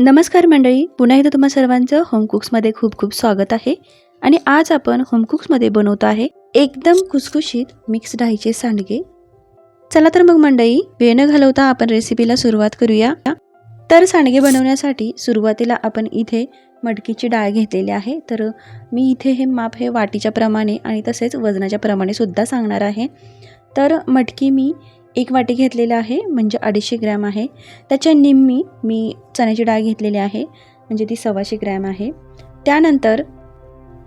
नमस्कार मंडळी पुन्हा एकदा तुम्हा सर्वांचं होमकुक्समध्ये खूप खूप स्वागत आहे. आणि आज आपण होमकुक्समध्ये बनवत बनवतो आहे एकदम खुसखुशीत मिक्स डाळीचे सांडगे. चला तर मग मंडळी वेळ न घालवता आपण रेसिपीला सुरुवात करूया. तर सांडगे बनवण्यासाठी सुरुवातीला आपण इथे मटकीची डाळ घेतलेली आहे. तर मी इथे हे माप हे वाटीच्या प्रमाणे आणि तसेच वजनाच्या प्रमाणे सुद्धा सांगणार आहे. तर मटकी मी एक वाटी घेतलेलं आहे म्हणजे अडीचशे ग्रॅम आहे. त्याच्या निम्मी मी चण्याची डाळ घेतलेली आहे म्हणजे ती सव्वाशे ग्रॅम आहे. त्यानंतर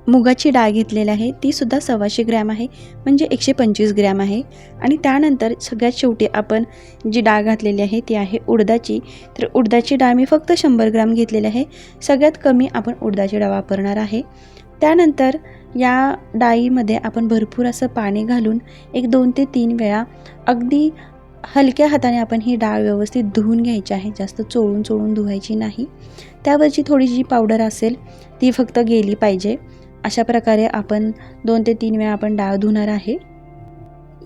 मुगाची डाळ घेतलेली आहे तीसुद्धा सव्वाशे ग्रॅम आहे म्हणजे एकशे पंचवीस ग्रॅम आहे. आणि त्यानंतर सगळ्यात शेवटी आपण जी डाळ घातलेली आहे ती आहे उडदाची. तर उडदाची डाळ मी फक्त शंभर ग्रॅम घेतलेली आहे. सगळ्यात कमी आपण उडदाची डाळ वापरणार आहे. त्यानंतर या डाळीमध्ये आपण भरपूर असं पाणी घालून एक दोन ते तीन वेळा अगदी हलक्या हाताने आपण ही डाळ व्यवस्थित धुवून घ्यायची आहे. जास्त चोळून चोळून धुवायची नाही. त्यावरची थोडी जी पावडर असेल ती फक्त गेली पाहिजे. अशा प्रकारे आपण दोन ते तीन वेळा आपण डाळ धुणार आहे.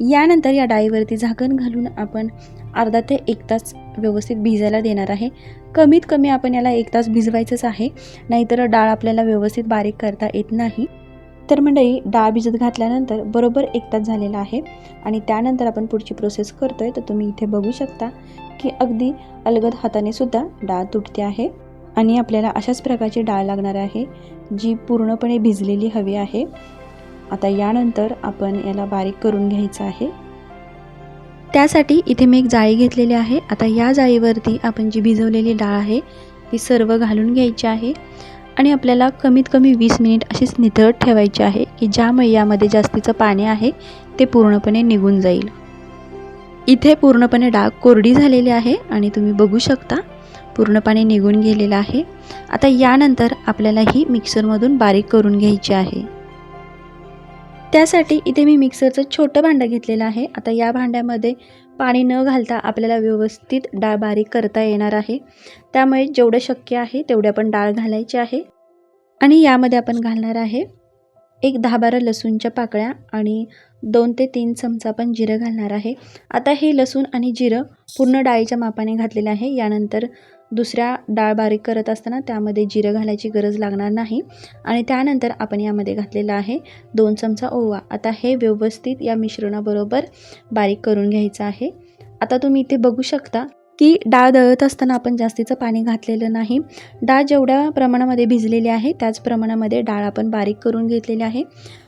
यानंतर या डाळीवरती झाकण घालून आपण अर्धा ते एक तास व्यवस्थित भिजायला देणार आहे. कमीत कमी आपण याला एक तास भिजवायचंच आहे. नाहीतर डाळ आपल्याला व्यवस्थित बारीक करता येत नाही. तर मंडळी डाळ भिजत घातल्यानंतर बरोबर एक तास झालेला आहे आणि त्यानंतर आपण पुढची प्रोसेस करतो आहे तर तुम्ही इथे बघू शकता की अगदी अलगद हाताने सुद्धा डाळ तुटते आहे आणि आपल्याला अशाच प्रकारची डाळ लागणार आहे जी पूर्णपणे भिजलेली हवी आहे. आता यानंतर आपण याला बारीक करून घ्यायचं आहे. त्यासाठी इथे मी एक जाळी घेतलेली आहे. आता या जाळीवरती आपण जी भिजवलेली डाळ आहे ती सर्व घालून घ्यायची आहे. आणि आपल्याला कमीत कमी वीस मिनिट अशीच निथळ ठेवायची आहे की ज्यामुळे यामध्ये जास्तीचं पाणी आहे ते पूर्णपणे निघून जाईल. इथे पूर्णपणे डाग कोरडी झालेली आहे आणि तुम्ही बघू शकता पूर्ण पाणी निघून गेलेलं आहे. आता यानंतर आपल्याला ही मिक्सरमधून बारीक करून घ्यायची आहे. त्यासाठी इथे मी मिक्सरचं छोटं भांडं घेतलेलं आहे. आता या भांड्यामध्ये पाणी न घालता आपल्याला व्यवस्थित डाळ बारीक करता येणार आहे. त्यामुळे जेवढं शक्य आहे तेवढे आपण डाळ घालायची आहे. आणि यामध्ये आपण घालणार आहे एक दहा बारा लसूणच्या पाकळ्या आणि दोन ते तीन चमचा आपण जिरं घालणार आहे. आता हे लसूण आणि जिरं पूर्ण डाळीच्या मापाने घातलेलं आहे. यानंतर दुसऱ्या डाळ बारीक करत असताना त्यामध्ये जिरं घालायची गरज लागणार नाही. आणि त्यानंतर आपण यामध्ये घातलेला आहे दोन चमचा ओवा. आता हे व्यवस्थित या मिश्रणाबरोबर बारीक करून घ्यायचं आहे. आता तुम्ही इथे बघू शकता की डाळ दळत असताना आपण जास्तीचं पाणी घातलेलं नाही. डाळ जेवढ्या प्रमाणामध्ये भिजलेली आहे त्याच प्रमाणामध्ये डाळ आपण बारीक करून घेतलेली आहे.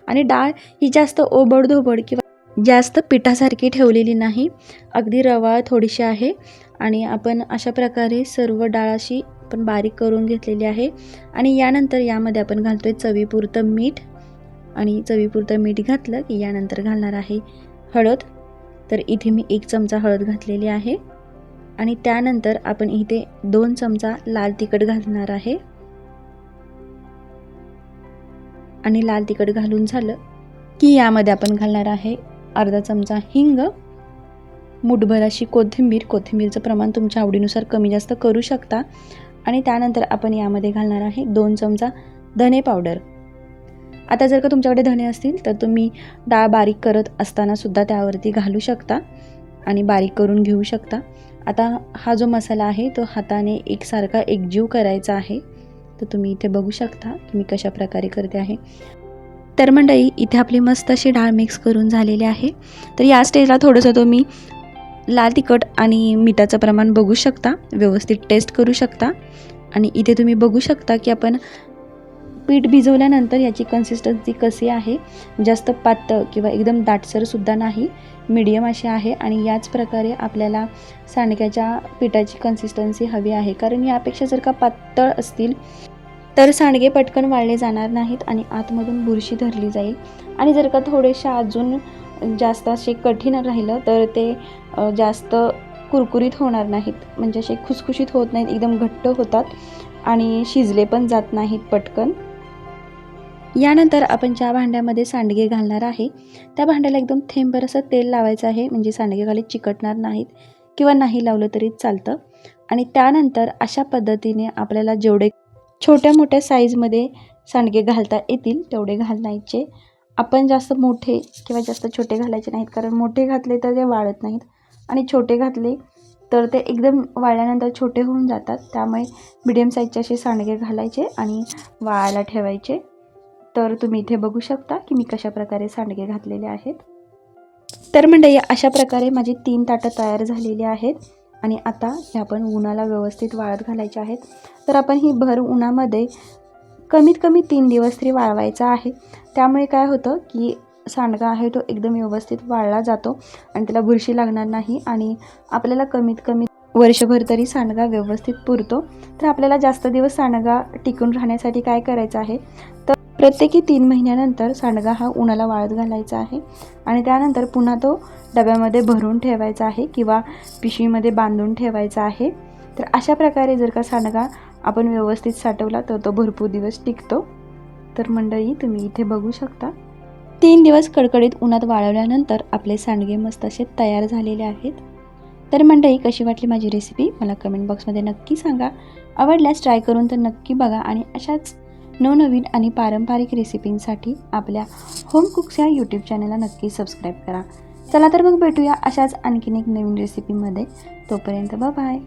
आणि डाळ ही जास्त ओबडधोबड किंवा जास्त पिठासारखी ठेवलेली नाही. अगदी रवाळ थोडीशी आहे आणि आपण अशा प्रकारे सर्व डाळाशी आपण बारीक करून घेतलेली आहे. आणि यानंतर यामध्ये आपण घालतो आहे चवीपुरतं मीठ आणि चवीपुरतं मीठ घातलं की यानंतर घालणार आहे हळद. तर इथे मी एक चमचा हळद घातलेली आहे आणि त्यानंतर आपण इथे दोन चमचा लाल तिखट घालणार आहे. आणि लाल तिखट घालून झालं की यामध्ये आपण घालणार आहे अर्धा चमचा हिंग मुठभर अशी कोथिंबीर कोथिंबीरचं प्रमाण तुमच्या आवडीनुसार कमी जास्त करू शकता. आणि त्यानंतर आपण यामध्ये घालणार आहे दोन चमचा धने पावडर. आता जर का तुमच्याकडे धणे असतील तर तुम्ही डाळ बारीक करत असताना सुद्धा त्यावरती घालू शकता आणि बारीक करून घेऊ शकता. आता हा जो मसाला आहे तो हाताने एकसारखा एकजीव करायचा आहे. तर तुम्ही इथे बघू शकता की मी कशा प्रकारे करते आहे. तर मंडळी इथे आपली मस्त अशी डाळ मिक्स करून झालेली आहे. तर या स्टेजला थोडंसं तुम्ही लाल तिखट आणि मिठाचं प्रमाण बघू शकता. व्यवस्थित टेस्ट करू शकता. आणि इथे तुम्ही बघू शकता की आपण पीठ भिजवल्यानंतर याची कन्सिस्टन्सी कशी आहे. जास्त पातळ किंवा एकदम दाटसरसुद्धा नाही. मीडियम अशी आहे आणि याच प्रकारे आपल्याला सांडक्याच्या पिठाची कन्सिस्टन्सी हवी आहे. कारण यापेक्षा जर का पातळ असतील तर सांडगे पटकन वाळले जाणार नाहीत आणि आतमधून बुरशी धरली जाईल. आणि जर का थोडेशा अजून जास्त असे कठीण राहिलं तर ते जास्त कुरकुरीत होणार नाहीत. म्हणजे असे खुसखुशीत होत नाहीत एकदम घट्ट होतात आणि शिजले पण जात नाहीत पटकन. यानंतर आपण ज्या भांड्यामध्ये सांडगे घालणार आहे त्या भांड्याला एकदम थेंबर असं तेल लावायचं आहे. म्हणजे सांडगे खाली चिकटणार नाहीत किंवा नाही लावलं तरी चालतं. आणि त्यानंतर अशा पद्धतीने आपल्याला जेवढे छोट्या मोठ्या साईजमध्ये सांडगे घालता येतील तेवढे घालायचे. आपण जास्त मोठे किंवा जास्त छोटे घालायचे नाहीत कारण मोठे घातले तर ते वाळत नाहीत. आणि छोटे घातले तर ते एकदम वाळल्यानंतर छोटे होऊन जातात. त्यामुळे मिडियम साईजचे असे सांडगे घालायचे आणि वाळायला ठेवायचे. तर तुम्ही इथे बघू शकता की मी कशा प्रकारे सांडगे घातलेले आहेत. तर म्हणजे अशा प्रकारे माझी तीन ताटं तयार झालेली आहेत. आणि आता हे आपण उन्हाला व्यवस्थित वाळत घालायचे आहेत. तर आपण ही भर उन्हामध्ये कमीत कमी तीन दिवस तरी वाळवायचा आहे. त्यामुळे काय होतं की सांडगा आहे तो एकदम व्यवस्थित वाळला जातो आणि त्याला बुरशी लागणार नाही आणि आपल्याला कमीत कमी वर्षभर तरी सांडगा व्यवस्थित पुरतो. तर आपल्याला जास्त दिवस सांडगा टिकून राहण्यासाठी काय करायचं आहे? तर प्रत्येकी तीन महिन्यानंतर सांडगा हा उन्हाला वाळत घालायचा आहे आणि त्यानंतर पुन्हा तो डब्यामध्ये भरून ठेवायचा आहे किंवा पिशवीमध्ये बांधून ठेवायचा आहे. तर अशा प्रकारे जर का सांडगा आपण व्यवस्थित साठवला तर तो भरपूर दिवस टिकतो. तर मंडळी तुम्ही इथे बघू शकता. तीन दिवस कडकडीत उन्हात वाळवल्यानंतर आपले सांडगे मस्त असे तयार झालेले आहेत. तर मंडळी कशी वाटली माझी रेसिपी मला कमेंट बॉक्समध्ये नक्की सांगा. आवडल्यास ट्राय करून तर नक्की बघा आणि अशाच नवनवीन आणि पारंपरिक रेसिपींसाठी आपल्या होम कुक्स या यूट्यूब चॅनलला नक्की सबस्क्राईब करा. चला तर मग भेटूया अशाच आणखीन एक नवीन रेसिपीमध्ये तोपर्यंत बाय